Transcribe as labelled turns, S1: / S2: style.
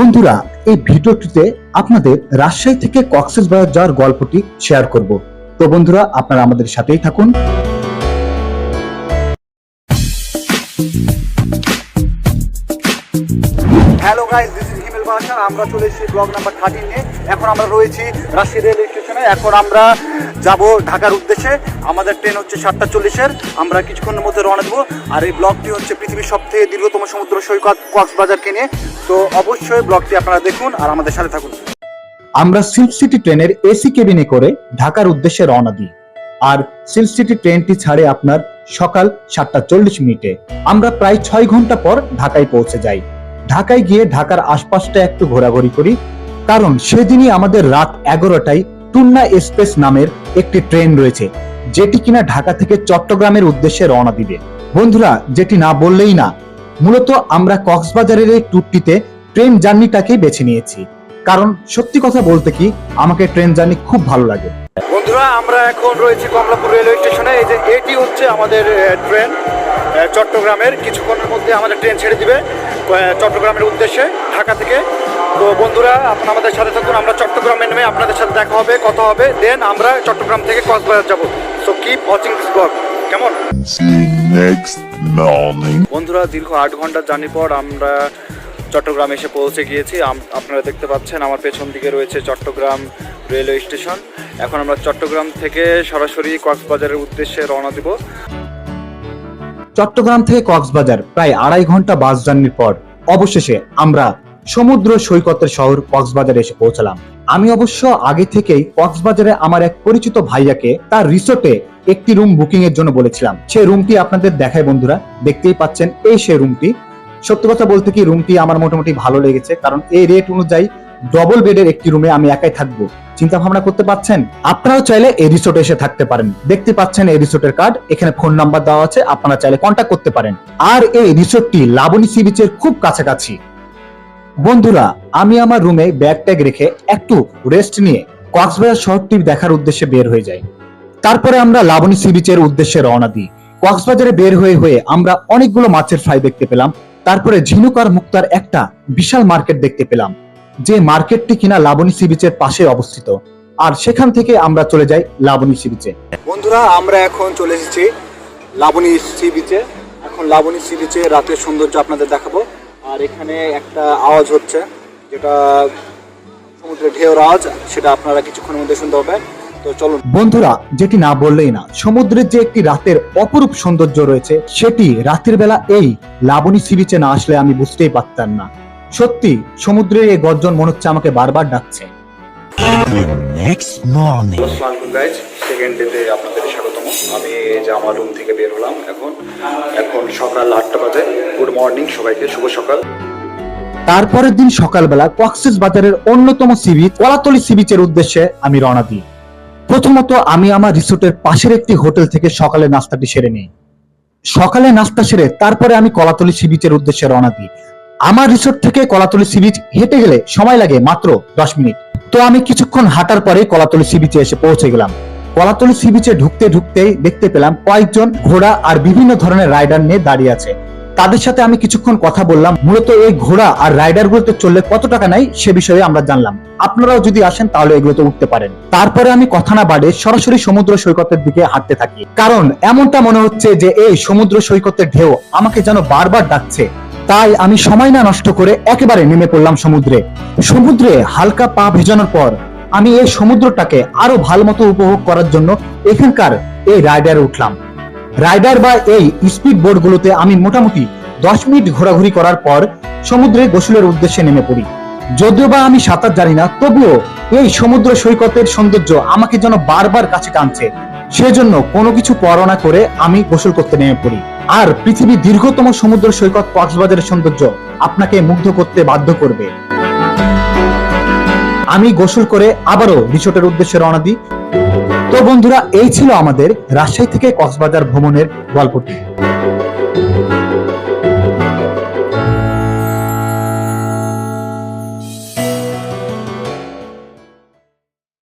S1: বন্ধুরা, এই ভিডিওটিতে আপনাদের রাজশাহী থেকে কক্সেস বাজার যাওয়ার গল্পটি শেয়ার করব। তো বন্ধুরা, আপনারা আমাদের সাথেই থাকুন।
S2: Hello guys this is Himel আমরা চলে এসেছি ব্লগ নাম্বার থার্টিন নিয়ে এখন আমরা রয়েছি রাজশাহী রেল স্টেশনে এখন আমরা যাব ঢাকার উদ্দেশ্যে। আমাদের ট্রেন হচ্ছে সাতটা চল্লিশের। আমরা কিছুক্ষণের মধ্যে রওনা দেবো। আর এই ব্লগটি হচ্ছে পৃথিবীর সব থেকে দীর্ঘতম সমুদ্র সৈকত কক্সবাজারকে নিয়ে। তো অবশ্যই ব্লগটি আপনারা দেখুন আর আমাদের সাথে থাকুন।
S1: আমরা সিল্ক সিটি ট্রেনের এসি কেবিনে করে ঢাকার উদ্দেশ্যে রওনা দিই। আর সিল্ক সিটি ট্রেনটি ছাড়ে আপনার সকাল সাতটা চল্লিশ মিনিটে। আমরা প্রায় ছয় ঘণ্টা পর ঢাকায় পৌঁছে যাই। ঢাকায় গিয়ে ঢাকার আশপাশটা একটু ঘোরাঘুরি করি। কারণ সেদিনই আমাদের রাত এগারোটায় টুন্না এক্সপ্রেস নামের একটি ট্রেন রয়েছে, যেটি কিনা ঢাকা থেকে চট্টগ্রামের উদ্দেশ্যে রওনা দিবে। বন্ধুরা, যেটি না বললেই না, মূলত আমরা কক্সবাজারের এই ট্যুরটিতে ট্রেন জার্নিটাকেই বেছে নিয়েছি। কারণ সত্যি কথা বলতে কি, আমাকে ট্রেন জার্নি খুব ভালো লাগে।
S2: বন্ধুরা, আমরা এখন রয়েছি কমলাপুর রেলওয়ে স্টেশনে। এই যে, এটি হচ্ছে আমাদের ট্রেন। চট্টগ্রামের কিছুক্ষণের মধ্যে আমাদের ট্রেন ছেড়ে দিবে চট্টগ্রামের উদ্দেশ্যে ঢাকা থেকে। তো বন্ধুরা আপনারা আমাদের সাথে থাকুন আমরা চট্টগ্রামে নেমে আপনাদের সাথে দেখা হবে কথা হবে দেন আমরা চট্টগ্রাম থেকে কক্সবাজার যাব। So keep watching this vlog কেমন. বন্ধুরা দীর্ঘ আট ঘণ্টার জার্নি পর আমরা চট্টগ্রাম এসে পৌঁছে গিয়েছি। আপনারা দেখতে পাচ্ছেন আমার পেছন দিকে রয়েছে চট্টগ্রাম রেলওয়ে স্টেশন। এখন আমরা চট্টগ্রাম থেকে সরাসরি কক্সবাজারের উদ্দেশ্যে রওনা দিব।
S1: চট্টগ্রাম থেকে কক্সবাজার প্রায় আড়াই ঘণ্টা বাস জার্নির পর অবশেষে আমরা সমুদ্র সৈকতের শহর কক্সবাজারে এসে পৌঁছালাম। আমি অবশ্য আগে থেকেই কক্সবাজারে আমার এক পরিচিত ভাইয়াকে তার রিসোর্টে একটি রুম বুকিং এর জন্য বলেছিলাম। সেই রুমটি আপনাদের দেখায় বন্ধুরা, দেখতেই পাচ্ছেন এই সেই রুমটি। সত্য কথা বলতে কি, রুমটি আমার মোটামুটি ভালো লেগেছে, কারণ এই রেট অনুযায়ী ডবল বেডের একটি রুমে আমি একাই থাকব। চিন্তা ভাবনা করতে পারছেন? আপনারাও চাইলে এই রিসোর্টে এসে থাকতে পারেন। দেখতে পাচ্ছেন এই রিসোর্টের কার্ড এখানে ফোন নাম্বার দেওয়া আছে, আপনারা চাইলে কন্ট্যাক্ট করতে পারেন। আর এই রিসোর্টটি লাবণী সি বিচের খুব কাছাকাছি। বন্ধুরা, আমি আমার রুমে ব্যাগ ট্যাগ রেখে একটু রেস্ট নিয়ে কক্সবাজার শহরটি দেখার উদ্দেশ্যে বের হয়ে যাই। তারপরে আমরা লাবণী সি বিচের উদ্দেশ্যে রওনা দিই। কক্সবাজারে বের হয়ে হয়ে আমরা অনেকগুলো মাছের ফ্রাই দেখতে পেলাম। তারপরে ঝিনুক আর মুক্তার একটা বিশাল মার্কেট দেখতে পেলাম। যে মার্কেটটি কিনা লাবণী সি বিচের পাশে অবস্থিত। আর সেখান থেকে আমরা চলে যাই লাবণী সি বিচে
S2: বন্ধুরা আমরা এখন চলে এসেছি লাবণী সি বিচে এখন লাবণী সি বিচে রাতের সৌন্দর্য আপনাদের দেখাবো। আর এখানে একটা আওয়াজ হচ্ছে যেটা সমুদ্রের ঢেউর আওয়াজ সেটা আপনারা কিছুক্ষণের মধ্যে শুনতে হবে তো চলুন।
S1: বন্ধুরা যেটি না বললেই না সমুদ্রের যে একটি রাতের অপরূপ সৌন্দর্য রয়েছে সেটি রাতের বেলা এই লাবণী সি বিচে না আসলে আমি বুঝতেই পারতাম না। সত্যি সমুদ্রের এই গর্জন মনে হচ্ছে আমাকে বারবার ডাকছে।
S2: সেকেন্ড ডেতে আপনাদের স্বাগতম। আমি যে আমার রুম থেকে বের হলাম এখন। এখন সকাল আটটা বাজে। গুড মর্নিং সবাইকে শুভ সকাল।
S1: তারপরের দিন সকালবেলা কক্সেস বাজারের অন্যতম সি বিচ কলাতলি সি বিচের উদ্দেশ্যে আমি রওনা দিই। প্রথমত আমি আমার রিসোর্টের পাশের একটি হোটেল থেকে সকালে নাস্তাটি সেরে নিই। সকালে নাস্তা সেরে তারপরে আমি কলাতলি সি বিচের উদ্দেশ্যে রওনা দিই। আমার রিসোর্ট থেকে কলাতলি সি বিচ হেঁটে গেলে সময় লাগে মাত্র দশ মিনিট। তো আমি কিছুক্ষণ হাঁটার পরে কলাতলি সি বিচে এসে পৌঁছে গেলাম। কলাতলি সি বিচে ঢুকতে ঢুকতেই দেখতে পেলাম কয়েকজন ঘোড়া আর বিভিন্ন ধরনের রাইডার নিয়ে দাঁড়িয়ে আছে। তাদের সাথে আমি কিছুক্ষণ কথা বললাম। মূলত এই ঘোড়া আর রাইডার গুলোতে চললে কত টাকা নাই সে বিষয়ে আমরা জানলাম। আপনারাও যদি আসেন তাহলে এগুলোতে উঠতে পারেন। তারপরে আমি কথা না বাড়ে সরাসরি সমুদ্র সৈকতের দিকে হাঁটতে থাকি। কারণ এমনটা মনে হচ্ছে যে এই সমুদ্র সৈকতের ঢেউ আমাকে যেন বারবার ডাকছে। তাই আমি সময় না নষ্ট করে একেবারে নেমে পড়লাম সমুদ্রে। সমুদ্রে হালকা পা ভেজানোর পর আমি এই সমুদ্রটাকে আরও ভালো মতো উপভোগ করার জন্য এখানকার এই রাইডারে উঠলাম। রাইডার বা এই স্পিড বোর্ড গুলোতে আমি মোটামুটি দশ মিনিট ঘোরাঘুরি করার পর সমুদ্রে গোসলের উদ্দেশ্যে নেমে পড়ি। যদিও বা আমি সাঁতার জানি না, তবুও এই সমুদ্র সৈকতের সৌন্দর্য আমাকে যেন বারবার কাছে টানছে। সেজন্য কোনো কিছু পরোয়া করে আমি গোসল করতে নেমে পড়ি। আর পৃথিবীর দীর্ঘতম সমুদ্র সৈকত কক্সবাজারের সৌন্দর্য আপনাকে মুগ্ধ করতে বাধ্য করবে। আমি গোসল করে আবারও রিসোর্টের উদ্দেশ্যে রওনা দিই। তো বন্ধুরা, এই ছিল আমাদের রাজশাহী থেকে কক্সবাজার ভ্রমণের গল্পটি।